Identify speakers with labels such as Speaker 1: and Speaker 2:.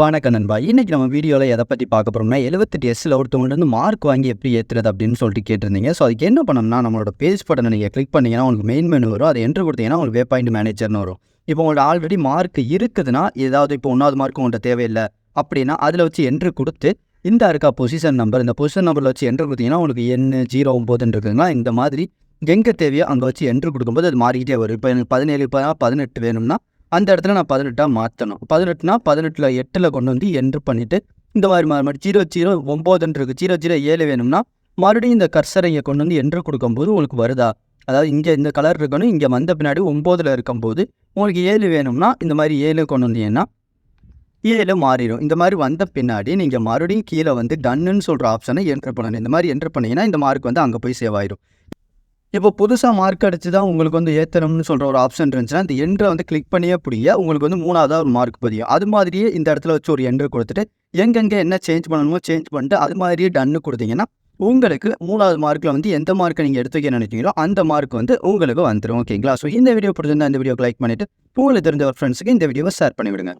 Speaker 1: வணக்கம் நண்பா. இன்றைக்கி நம்ம வீடியோவில் எதை பற்றி பார்க்க போகிறோம்னா எழுபத்தெட்டு எஸ்ஸில் ஒருத்தவங்க வந்து மார்க் வாங்கி எப்படி ஏற்றுறது அப்படின்னு சொல்லிட்டு கேட்டிருந்தீங்க. ஸோ அதுக்கு என்ன பண்ணணும்னா நம்மளோட பேஜ் பட்டனை நீங்கள் கிளிக் பண்ணீங்கன்னா உங்களுக்கு மெயின் மெனு வரும். அதை என்ட்ரு கொடுத்தீங்கன்னா உங்களுக்கு வே பாயிண்ட் மேனேஜர்னு வரும். இப்போ உங்களோட ஆல்ரெடி மார்க் இருக்குதுன்னா ஏதாவது இப்போ ஒன்றாவது மார்க் உங்கள்கிட்ட தேவையில்லை அப்படின்னா அதில் வச்சு என்ட்ரு கொடுத்து இந்த இருக்கா பொசிஷன் நம்பர் இந்த பொசிஷன் நம்பரில் வச்சு என்ட்ரு கொடுத்தீங்கன்னா உங்களுக்கு என்ன ஜீரோ ஒம்போதுன்னு இருக்குங்களா இந்த மாதிரி எங்கே தேவையோ அங்கே வச்சு என்ட்ரு கொடுக்கும்போது அது மாறிக்கிட்டே வரும். இப்போ எனக்கு பதினேழு இப்போ பதினெட்டு வேணும்னா அந்த இடத்துல நான் பதினெட்டாக மாற்றணும் பதினெட்டுனா பதினெட்டில் எட்டில் கொண்டு வந்து என்ட்ரு பண்ணிவிட்டு இந்த மாதிரி மாறி மாறி ஜீரோ ஜீரோ ஒம்போதுன்னு இருக்குது ஜீரோ ஜீரோ ஏழு வேணும்னா மறுபடியும் இந்த கர்சரை இங்கே கொண்டு வந்து என்ட்ரு கொடுக்கும்போது உங்களுக்கு வருதா? அதாவது இங்கே இந்த கலர் இருக்கணும் இங்கே வந்த பின்னாடி ஒம்போதில் இருக்கும்போது உங்களுக்கு ஏழு வேணும்னா இந்த மாதிரி ஏழு கொண்டு வந்தீங்கன்னா ஏழு மாறிடும். இந்த மாதிரி வந்த பின்னாடி நீங்கள் மறுபடியும் கீழே வந்து டன்னுன்னு சொல்கிற ஆப்ஷனை என்ட்ரு பண்ணணும். இந்த மாதிரி என்ட்ரு பண்ணீங்கன்னா இந்த மார்க் வந்து அங்கே போய் சேவ் ஆயிடும். இப்போ புதுசாக மார்க் அடிச்சு தான் உங்களுக்கு வந்து ஏற்றணும்னு சொல்கிற ஒரு ஆப்ஷன் இருந்துச்சுன்னா இந்த என்ட்ரை வந்து கிளிக் பண்ணியே பிடிங்க. உங்களுக்கு வந்து மூணாவதாக ஒரு மார்க் பதியும். அது மாதிரியே இந்த இடத்துல வச்சு ஒரு என்ட்ரு கொடுத்துட்டு எங்கெங்கே என்ன சேஞ்ச் பண்ணணுமோ சேஞ்ச் பண்ணிட்டு அது மாதிரியே டன்னு கொடுத்தீங்கன்னா உங்களுக்கு மூணாவது மார்க்கில் வந்து எந்த மார்க்கை நீங்கள் எடுத்துக்க நினைக்கிறீங்களோ அந்த மார்க் வந்து உங்களுக்கு வந்துடும் ஓகேங்களா ஸோ இந்த வீடியோ பிடிச்சிருந்தா இந்த வீடியோக்கு லைக் பண்ணிவிட்டு உங்களுக்கு தெரிஞ்ச ஒரு ஃப்ரெண்ட்ஸுக்கு இந்த வீடியோவை ஷேர் பண்ணிவிடுங்க.